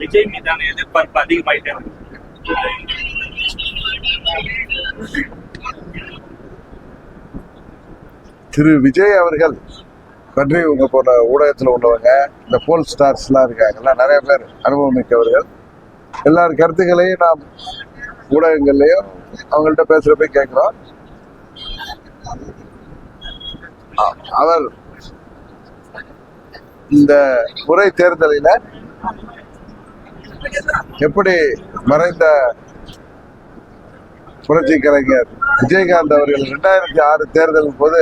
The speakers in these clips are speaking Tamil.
விஜய் மீதான எதிர்பார்ப்பு அதிகமாயிட்டே இருக்கு திரு விஜய் அவர்கள் பற்றி உங்க போன ஊடகத்தில் உள்ளவங்க இந்த போல் ஸ்டார்ஸ்லாம் இருக்காங்கல்ல நிறைய பேர் அனுபவம் மிக்கவர்கள். எல்லார் கருத்துக்களையும் நாம் ஊடகங்கள்லையும் அவங்கள்ட்ட பேசுகிறப்ப கேட்குறோம். அவர் இந்த முறை தேர்தலில் எப்படி மறைந்த புரட்சி கலைஞர் விஜயகாந்த் அவர்கள் ரெண்டாயிரத்தி ஆறு தேர்தலின் போது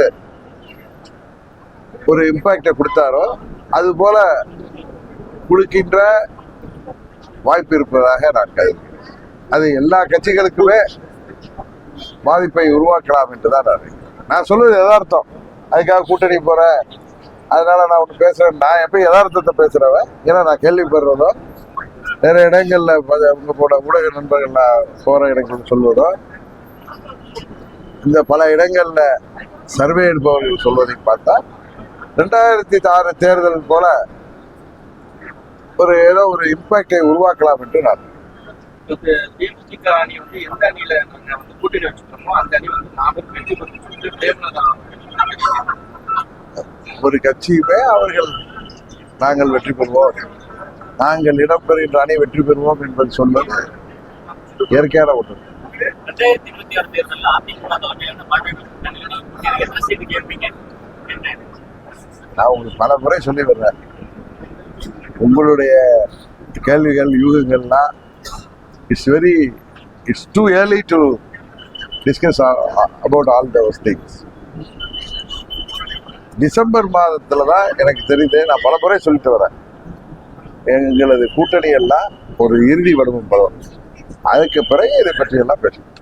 ஒரு இம்பாக்டை கொடுத்தாரோ அது போல கொடுக்கின்ற வாய்ப்பு இருப்பதாக நான் கருதுகிறேன். அது எல்லா கட்சிகளுக்குமே பாதிப்பை உருவாக்கலாம் என்று தான் நான் நான் சொல்வது யதார்த்தம். அதுக்காக கூட்டணி போறேன். அதனால நான் ஒன்று பேசுறேன். நான் எப்போ யதார்த்தத்தை பேசுறவன். ஏன்னா நான் கேள்விப்படுறதோ நிறைய இடங்கள்ல ப- உங்க போன ஊடக நண்பர்கள் நான் போற இடங்கள் சொல்வதோ இந்த பல இடங்கள்ல சர்வே எடுப்பவர்கள் சொல்வதை பார்த்தா ரெண்டாயிரத்தி ஆறு தேர்தல் போல ஒரு ஏதோ ஒரு இம்பாக்டை உருவாக்கலாம் என்று நான் இப்ப தேமுதிக அணி வந்து எந்த அணியில நாங்க வந்து கூட்டணி வச்சுக்கிறோமோ அந்த அணி வந்து மாபெரும் வெற்றி பெற்று சொல்லிட்டு பிரேமலதா ஒரு கட்சியுமே அவர்கள் நாங்கள் வெற்றி பெறுவோம். நாங்கள் இடம்பெறுகின்ற அணி வெற்றி பெறுவோம் என்பது சொல்வது இயற்கையான ஒன்று. நான் உங்களுக்கு பல முறை சொல்லி வர்றேன். உங்களுடைய கேள்விகள் யூகங்கள்லாம் it's very it's too early to discuss about all those things December மாதத்தில் தான் எனக்கு தெரியுது நான் பல முறை சொல்லிட்டு வரேன். எங்களது கூட்டணி எல்லாம் ஒரு இறுதி வடிவம் படம் அதுக்கு பிறகு இதை பற்றி எல்லாம் பேசணும்